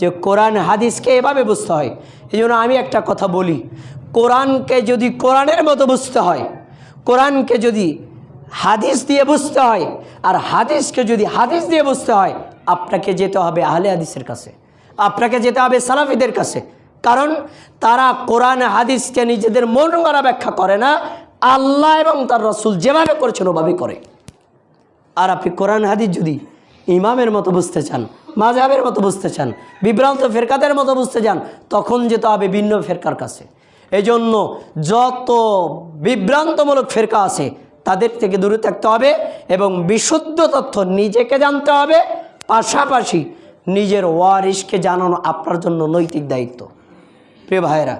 যে কোরআন হাদিসকে এভাবে বুঝতে হয়। এই জন্য আমি একটা কথা বলি, কোরআনকে যদি কোরআনের মতো বুঝতে হয়, কোরআনকে যদি হাদিস দিয়ে বুঝতে হয়, আর হাদিসকে যদি হাদিস দিয়ে বুঝতে হয়, আপনাকে যেতে হবে আহলে হাদিসের কাছে, আপনাকে যেতে হবে সালাফিদের কাছে। কারণ তারা কোরআন, হাদিসকে নিজেদের মন গড়া ব্যাখ্যা করে না, আল্লাহ এবং তার রসুল যেভাবে করেছেন ওভাবে করে। আর আপনি কোরআন, হাদিস যদি ইমামের মতো বুঝতে চান মাঝহাবের মতো বুঝতে চান, বিভ্রান্ত ফেরকাদের মতো বুঝতে চান, তখন যেতে হবে ভিন্ন ফেরকার কাছে। এজন্য যত বিভ্রান্তমূলক ফেরকা আছে, তাদের থেকে দূরে থাকতে হবে এবং বিশুদ্ধ তথ্য নিজেকে জানতে হবে, পাশাপাশি নিজের ওয়ারিসকে জানানো আপনার জন্য নৈতিক দায়িত্ব। প্রিয় ভাইয়েরা,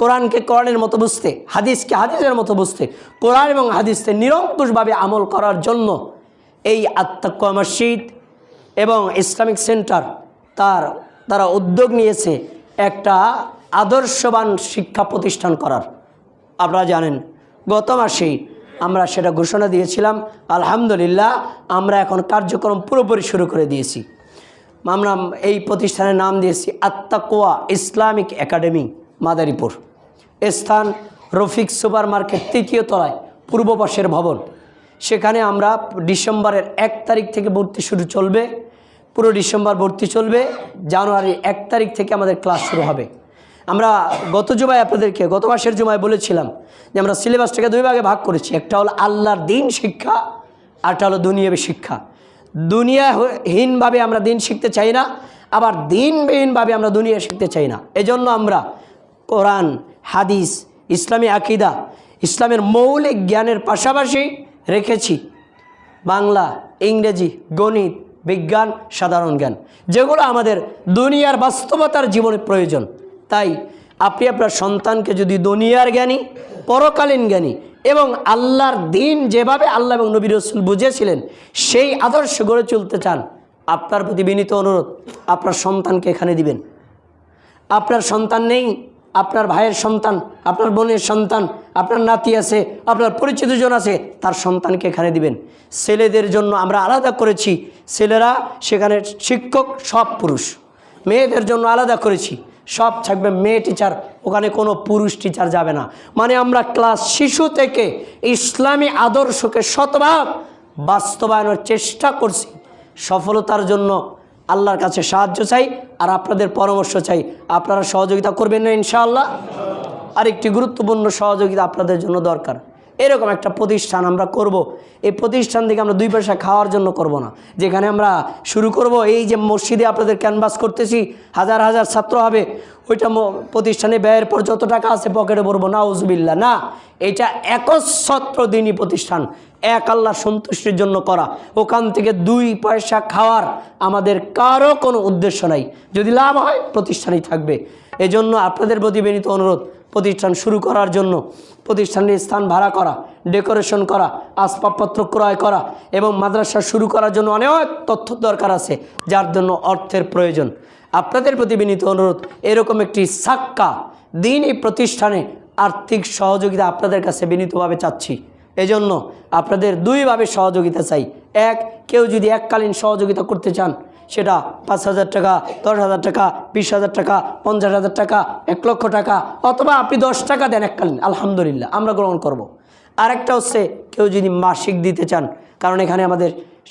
কোরআনকে কোরআনের মতো বুঝতে, হাদিসকে হাদিসের মতো বুঝতে, কোরআন এবং হাদিসকে নিরঙ্কুশভাবে আমল করার জন্য এই আত্মাক্কা মসজিদ এবং ইসলামিক সেন্টার তার, তারা উদ্যোগ নিয়েছে একটা আদর্শবান শিক্ষা প্রতিষ্ঠান করার। আপনারা জানেন, গত মাসেই আমরা সেটা ঘোষণা দিয়েছিলাম, আলহামদুলিল্লাহ আমরা এখন কার্যক্রম পুরোপুরি শুরু করে দিয়েছি। আমরা এই প্রতিষ্ঠানের নাম দিয়েছি আত্মাকোয়া ইসলামিক একাডেমি, মাদারীপুর। স্থান রফিক সুপার মার্কেট তৃতীয় তলায়, পূর্ব পাশের ভবন। সেখানে আমরা ডিসেম্বরের এক তারিখ থেকে ভর্তি শুরু চলবে। পুরো ডিসেম্বর ভর্তি চলবে, জানুয়ারির এক তারিখ থেকে আমাদের ক্লাস শুরু হবে। আমরা গত জুমায় আপনাদেরকে, গত মাসের জুমায় বলেছিলাম যে আমরা সিলেবাসটাকে দুই ভাগে ভাগ করেছি। একটা হলো আল্লাহর দিন শিক্ষা আরটা হলো দুনিয়াবী শিক্ষা। দুনিয়াহীনভাবে আমরা দিন শিখতে চাই না, আবার দিনবিহীনভাবে আমরা দুনিয়া শিখতে চাই না। এজন্য আমরা কোরআন, হাদিস, ইসলামী আকিদা, ইসলামের মৌলিক জ্ঞানের পাশাপাশি রেখেছি। বাংলা, ইংরেজি, গণিত বিজ্ঞান, সাধারণ জ্ঞান। যেগুলো আমাদের দুনিয়ার বাস্তবতার জীবনে প্রয়োজন। তাই আপনি আপনার সন্তানকে যদি দুনিয়ার জ্ঞানী, পরকালীন জ্ঞানী এবং আল্লাহর দিন যেভাবে আল্লাহ এবং নবী রসুল বুঝেছিলেন, সেই আদর্শ গড়ে চলতে চান, আপনার প্রতি বিনীত অনুরোধ, আপনার সন্তানকে এখানে দিবেন। আপনার সন্তান নেই আপনার ভাইয়ের সন্তান, আপনার বোনের সন্তান, আপনার নাতি আছে, আপনার পরিচিত জন আছে, তার সন্তানকে এখানে দিবেন। ছেলেদের জন্য আমরা আলাদা করেছি। ছেলেরা সেখানে শিক্ষক, সব পুরুষ। মেয়েদের জন্য আলাদা করেছি। সব থাকবে মেয়ে টিচার ওখানে কোনো পুরুষ টিচার যাবে না। মানে আমরা ক্লাস শিশু থেকে ইসলামী আদর্শকে শতভাগ বাস্তবায়নের চেষ্টা করছি। সফলতার জন্য আল্লাহর কাছে সাহায্য চাই আর আপনাদের পরামর্শ চাই। আপনারা সহযোগিতা করবেন না ইনশাআল্লাহ? আরেকটি গুরুত্বপূর্ণ সহযোগিতা আপনাদের জন্য দরকার। এরকম একটা প্রতিষ্ঠান আমরা করব। এই প্রতিষ্ঠান থেকে আমরা দুই পয়সা খাওয়ার জন্য করব না। যেখানে আমরা শুরু করব, এই যে মসজিদে আপনাদের ক্যানভাস করতেছি, হাজার হাজার ছাত্র হবে, ওইটা প্রতিষ্ঠানে ব্যয়ের পর যত টাকা আছে পকেটে পড়ব না উজবিল্লা না, এটা একচ্ছত্র দিনই প্রতিষ্ঠান। এক আল্লাহ সন্তুষ্টির জন্য করা। ওখান থেকে দুই পয়সা খাওয়ার আমাদের কারও কোনো উদ্দেশ্য নাই। যদি লাভ হয়, প্রতিষ্ঠানই থাকবে। এজন্য আপনাদের প্রতি বিনীত অনুরোধ, প্রতিষ্ঠান শুরু করার জন্য। প্রতিষ্ঠানের স্থান ভাড়া করা, ডেকোরেশন করা, আসবাবপত্র ক্রয় করা এবং মাদ্রাসা শুরু করার জন্য অনেক তথ্য দরকার আছে, যার জন্য অর্থের প্রয়োজন। আপনাদের প্রতি বিনীত অনুরোধ, এরকম একটি সাক্কা দিন এই প্রতিষ্ঠানে আর্থিক সহযোগিতা আপনাদের কাছে বিনীতভাবে চাচ্ছি। এজন্য আপনাদের দুইভাবে সহযোগিতা চাই এক, কেউ যদি এককালীন সহযোগিতা করতে চান, সেটা পাঁচ হাজার টাকা, দশ হাজার টাকা, বিশ হাজার টাকা, পঞ্চাশ হাজার টাকা, এক লক্ষ টাকা, অথবা আপনি দশ টাকা দেন এককালীন, আলহামদুলিল্লাহ, আমরা গ্রহণ করব। আরেকটা হচ্ছে, কেউ যদি মাসিক দিতে চান, কারণ এখানে আমাদের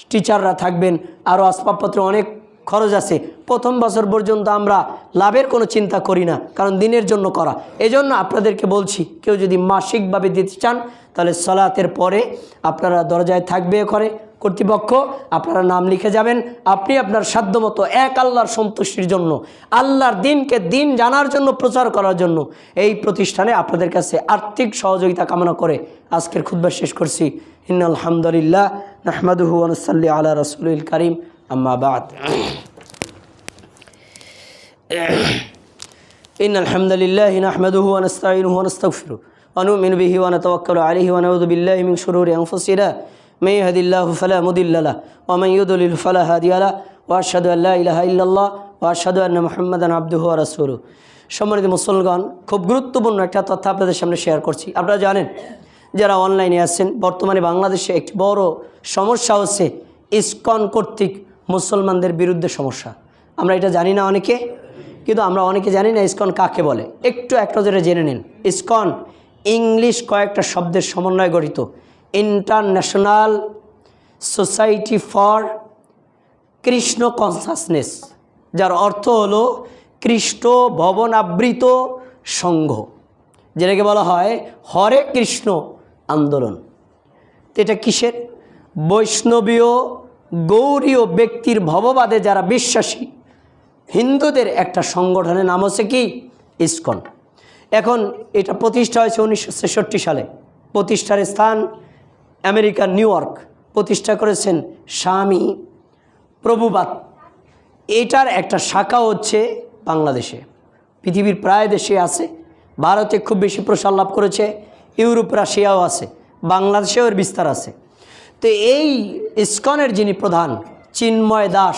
টিচাররা থাকবেন, আরও আসবাবপত্র অনেক খরচ আছে। প্রথম বছর পর্যন্ত আমরা লাভের কোনো চিন্তা করি না, কারণ দিনের জন্য করা। এজন্য আপনাদেরকে বলছি, কেউ যদি মাসিকভাবে দিতে চান, তাহলে সলাতের পরে আপনারা দরজায় থাকবে করে কর্তৃপক্ষ, আপনারা নাম লিখে যাবেন। আপনি আপনার সাধ্যমতো এক আল্লাহর সন্তুষ্টির জন্য, আল্লাহর দিনকে দিন জানার জন্য, প্রচার করার জন্য এই প্রতিষ্ঠানে আপনাদের কাছে আর্থিক সহযোগিতা কামনা করে আজকের খুদ্া শেষ করছি। ইন আলহামদুলিল্লাহ নাহমাদুহু আনসাল্লি আলা রসুল করিম। আম্মা বাদ إن الحمد لله نحمده ونستعينه ونستغفره ونؤمن به ونتوكل عليه ونعوذ بالله من شرور أنفسنا من يهد الله فلا مضل له ومن يضلل فلا هادي له وأشهد أن لا إله إلا الله وأشهد أن محمدا عبده ورسوله সম্মানিত মুসলমান খুব গুরুত্বপূর্ণ একটা তথ্য আপনাদের সামনে শেয়ার করছি আপনারা জানেন যারা অনলাইনে আছেন বর্তমানে বাংলাদেশে একটি বড় সমস্যা হচ্ছে ইসকন কর্তৃক মুসলমানদের বিরুদ্ধে সমস্যা। আমরা এটা জানি না অনেকে, কিন্তু আমরা অনেকে জানি না ইস্কন কাকে বলে। একটু এক নজরে জেনে নিন। ইস্কন ইংলিশ কয়েকটা শব্দের সমন্বয়ে গঠিত। International society for Krishna consciousness, যার অর্থ হলো কৃষ্ণ ভবনাবৃত সংঘ, যেটাকে বলা হয় হরে কৃষ্ণ আন্দোলন। এটা কিসের? বৈষ্ণবীয় গৌরীয় ব্যক্তির ভববাদে যারা বিশ্বাসী, হিন্দুদের একটা সংগঠনের নাম হচ্ছে কি? ইসকন। এখন এটা প্রতিষ্ঠা হয়েছে উনিশশো ছেষট্টি সালে। প্রতিষ্ঠার স্থান আমেরিকা নিউ ইয়র্ক। প্রতিষ্ঠা করেছেন স্বামী প্রভুপাত। এটার একটা শাখা হচ্ছে বাংলাদেশে। পৃথিবীর প্রায় দেশে আছে। ভারতে খুব বেশি প্রসার লাভ করেছে। ইউরোপ রাশিয়াও আছে। বাংলাদেশেও এর বিস্তার আছে। তো এই ইস্কনের যিনি প্রধান, চিন্ময় দাস,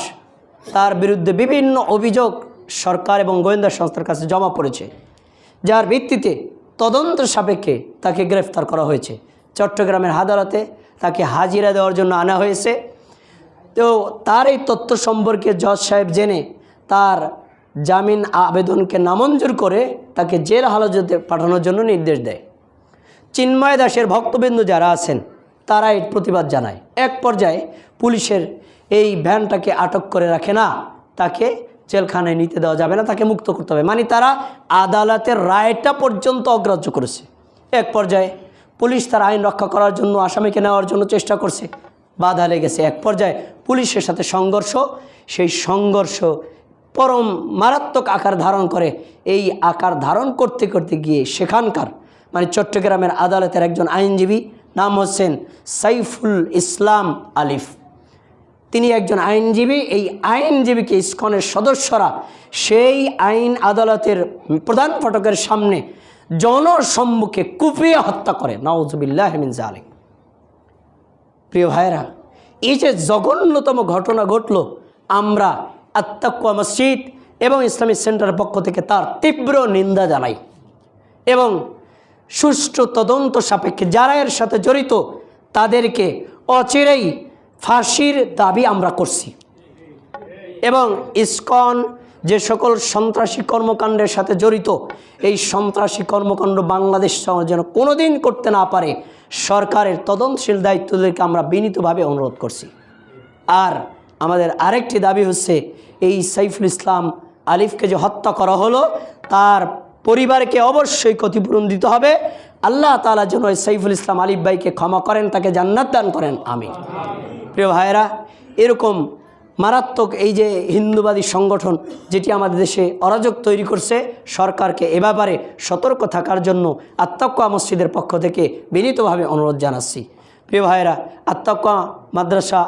তার বিরুদ্ধে বিভিন্ন অভিযোগ সরকার এবং গোয়েন্দা সংস্থার কাছে জমা পড়েছে, যার ভিত্তিতে তদন্ত সাপেক্ষে তাকে গ্রেফতার করা হয়েছে। চট্টগ্রামের আদালতে তাকে হাজিরা দেওয়ার জন্য আনা হয়েছে। তো তার এই তথ্য সম্পর্কে জজ সাহেব জেনে তার জামিন আবেদনকে নামঞ্জুর করে তাকে জেল হাজতে পাঠানোর জন্য নির্দেশ দেয়। চিন্ময় দাসের ভক্তবিন্দু যারা আছেন তারা এর প্রতিবাদ জানায়। এক পর্যায়ে পুলিশের এই ভ্যানটাকে আটক করে রাখে না, তাকে জেলখানায় নিতে দেওয়া যাবে না, তাকে মুক্ত করতে হবে। মানে তারা আদালতের রায়টা পর্যন্ত অগ্রাহ্য করেছে। এক পর্যায়ে পুলিশ তার আইন রক্ষা করার জন্য আসামিকে নেওয়ার জন্য চেষ্টা করছে, বাধা লেগেছে। এক পর্যায়ে পুলিশের সাথে সংঘর্ষ, সেই সংঘর্ষ পরম মারাত্মক আকার ধারণ করে। এই আকার ধারণ করতে করতে গিয়ে সেখানকার মানে চট্টগ্রামের আদালতের একজন আইনজীবী নাম হচ্ছেন সাইফুল ইসলাম আলিফ। তিনি একজন আইনজীবী। এই আইনজীবীকে ইস্কনের সদস্যরা সেই আইন আদালতের প্রধান ফটকের সামনে জনসম্মুখে কুপিয়ে হত্যা করে। নওয়াজবিল্লাহ মিন জালিক প্রিয় ভাইরা এই যে জঘন্যতম ঘটনা ঘটল, আমরা আত্মাকুয়া মসজিদ এবং ইসলামিক সেন্টারের পক্ষ থেকে তার তীব্র নিন্দা জানাই এবং সুষ্ঠু তদন্ত সাপেক্ষে যারা এর সাথে জড়িত, তাদেরকে অচিরেই ফাঁসির দাবি আমরা করছি। এবং ইসকন যে সকল সন্ত্রাসী কর্মকাণ্ডের সাথে জড়িত, এই সন্ত্রাসী কর্মকাণ্ড বাংলাদেশ যেন কোনোদিন করতে না পারে, সরকারের তদন্তশীল দায়িত্বদেরকে আমরা বিনীতভাবে অনুরোধ করছি। আর আমাদের আরেকটি দাবি হচ্ছে, এই সাইফুল ইসলাম আলিফকে যে হত্যা করা হলো, তার পরিবারকে অবশ্যই ক্ষতিপূরণ দিতে হবে। আল্লাহ তালা যেন সাইফুল ইসলাম আলিফ ভাইকে ক্ষমা করেন, তাকে জান্নাত দান করেন। আমি প্রিয় ভাইয়েরা, এরকম মারাত্মক এই যে হিন্দুবাদী সংগঠন যেটি আমাদের দেশে অরাজক তৈরি করছে, সরকারকে এ ব্যাপারে সতর্ক থাকার জন্য আত্মাক্কা মসজিদের পক্ষ থেকে বিনীতভাবে অনুরোধ জানাচ্ছি। প্রিয় ভাইয়েরা, আত্মাক্কা মাদ্রাসা,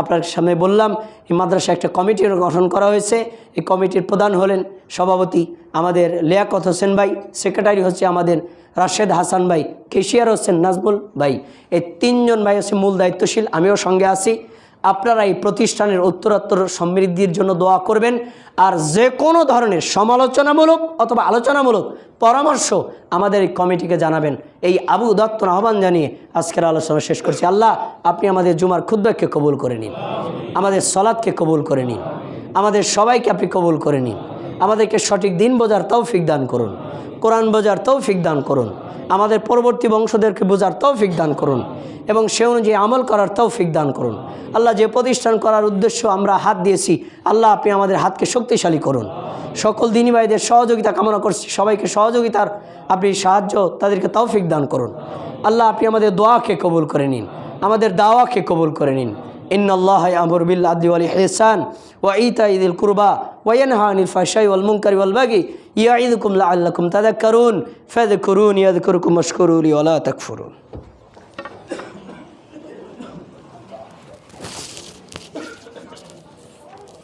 আপনার সামনে বললাম, এই মাদ্রাসা একটা কমিটির গঠন করা হয়েছে। এই কমিটির প্রধান হলেন সভাপতি আমাদের লিয়াকত হোসেন ভাই সেক্রেটারি হচ্ছে আমাদের রাশেদ হাসান ভাই, কেশিয়ার হোসেন নাজমুল ভাই। এই তিনজন ভাই হচ্ছে মূল দায়িত্বশীল, আমিও সঙ্গে আছি। আপনারা এই প্রতিষ্ঠানের উত্তরোত্তর সমৃদ্ধির জন্য দোয়া করবেন। আর যে কোনো ধরনের সমালোচনামূলক অথবা আলোচনামূলক পরামর্শ আমাদের এই কমিটিকে জানাবেন। এই আবু দত্ত আহ্বান জানিয়ে আজকের আলোচনা শেষ করছি। আল্লাহ, আপনি আমাদের জুমার ক্ষুদ্রকে কবুল করে নিন। আমাদের সলাদকে কবুল করে নিন। আমাদের সবাইকে আপনি কবুল করে নিন। আমাদেরকে সঠিক দিন বোঝার তৌফিক দান করুন, কোরআন বোঝার তৌফিক দান করুন, আমাদের পরবর্তী বংশদেরকে বোঝার তৌফিক দান করুন এবং সে অনুযায়ী আমল করার তৌফিক দান করুন। আল্লাহ যে প্রতিষ্ঠান করার উদ্দেশ্য আমরা হাত দিয়েছি, আল্লাহ আপনি আমাদের হাতকে শক্তিশালী করুন। সকল দিনী ভাইদের সহযোগিতা কামনা করছি, সবাইকে সহযোগিতার আপনি সাহায্য তাদেরকে তৌফিক দান করুন। আল্লাহ আপনি আমাদের দোয়াকে কবুল করে নিন, আমাদের দাওয়াকে কবুল করে নিন। ইন্নআল্লাহ আমর বিল্লা আদি আলী হেসান ওয়া ইতা ইদুল কুরবা। وينهى عن الفحشاء والمنكر والبغي يعظكم لعلكم تذكرون فاذكروني يذكركم واشكروا لي ولا تكفرون.